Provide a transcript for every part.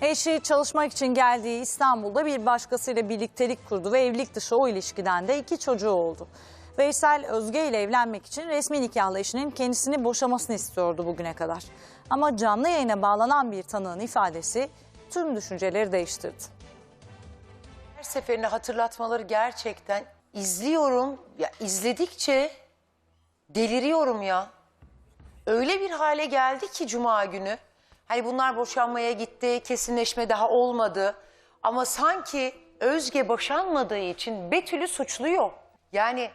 Eşi çalışmak için geldiği İstanbul'da bir başkasıyla birliktelik kurdu ve evlilik dışı o ilişkiden de iki çocuğu oldu. Veysel Özge ile evlenmek için resmi nikahlı eşinin kendisini boşamasını istiyordu bugüne kadar. Ama canlı yayına bağlanan bir tanığın ifadesi tüm düşünceleri değiştirdi. Her seferinde hatırlatmaları gerçekten izliyorum. Ya izledikçe deliriyorum ya. Öyle bir hale geldi ki cuma günü. Hani bunlar boşanmaya gitti, kesinleşme daha olmadı. Ama sanki Özge boşanmadığı için Betül'ü suçluyor. Yani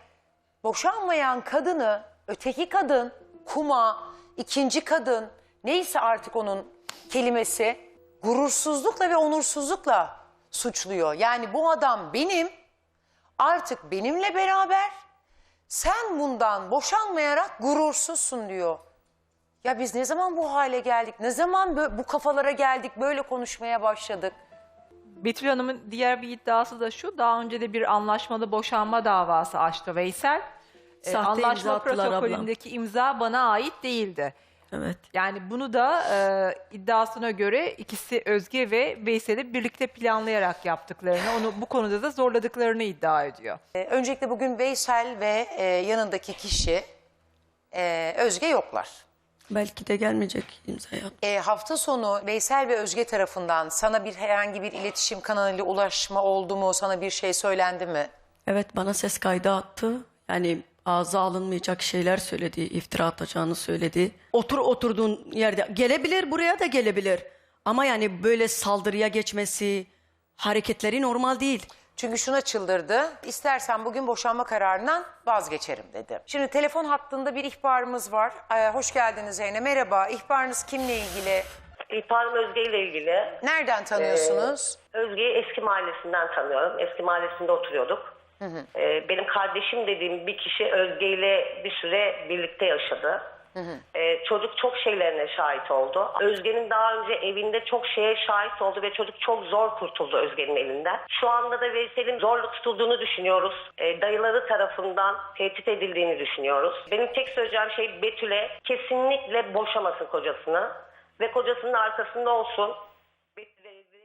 boşanmayan kadını öteki kadın, kuma, ikinci kadın neyse artık onun kelimesi gurursuzlukla ve onursuzlukla suçluyor. Yani bu adam benim artık benimle beraber sen bundan boşanmayarak gurursuzsun diyor. Ya biz ne zaman bu hale geldik? Ne zaman bu kafalara geldik? Böyle konuşmaya başladık. Betül Hanım'ın diğer bir iddiası da şu. Daha önce de bir anlaşmalı boşanma davası açtı Veysel. Ee, Sahte anlaşma attılar ablam. protokolündeki imza bana ait değildi. Evet. Yani bunu da e, iddiasına göre ikisi Özge ve Veysel'i birlikte planlayarak yaptıklarını, onu bu konuda da zorladıklarını iddia ediyor. Ee, öncelikle bugün Veysel ve e, yanındaki kişi e, Özge yoklar. Belki de gelmeyecek imza yap. E, hafta sonu Veysel ve Özge tarafından sana bir herhangi bir iletişim kanalıyla ulaşma oldu mu? Sana bir şey söylendi mi? Evet bana ses kaydı attı. Yani ağza alınmayacak şeyler söyledi. iftira atacağını söyledi. Otur oturduğun yerde gelebilir buraya da gelebilir. Ama yani böyle saldırıya geçmesi hareketleri normal değil. Çünkü şuna çıldırdı. İstersen bugün boşanma kararından vazgeçerim dedi. Şimdi telefon hattında bir ihbarımız var. Ee, hoş geldiniz Zeynep. Merhaba. İhbarınız kimle ilgili? İhbarım Özge ile ilgili. Nereden tanıyorsunuz? Özge'yi eski mahallesinden tanıyorum. Eski mahallesinde oturuyorduk. Ee, benim kardeşim dediğim bir kişi Özge ile bir süre birlikte yaşadı. Ee, çocuk çok şeylerine şahit oldu. Özge'nin daha önce evinde çok şeye şahit oldu ve çocuk çok zor kurtuldu Özge'nin elinden. Şu anda da Veysel'in zorla tutulduğunu düşünüyoruz. Ee, dayıları tarafından tehdit edildiğini düşünüyoruz. Benim tek söyleyeceğim şey Betül'e kesinlikle boşamasın kocasını ve kocasının arkasında olsun.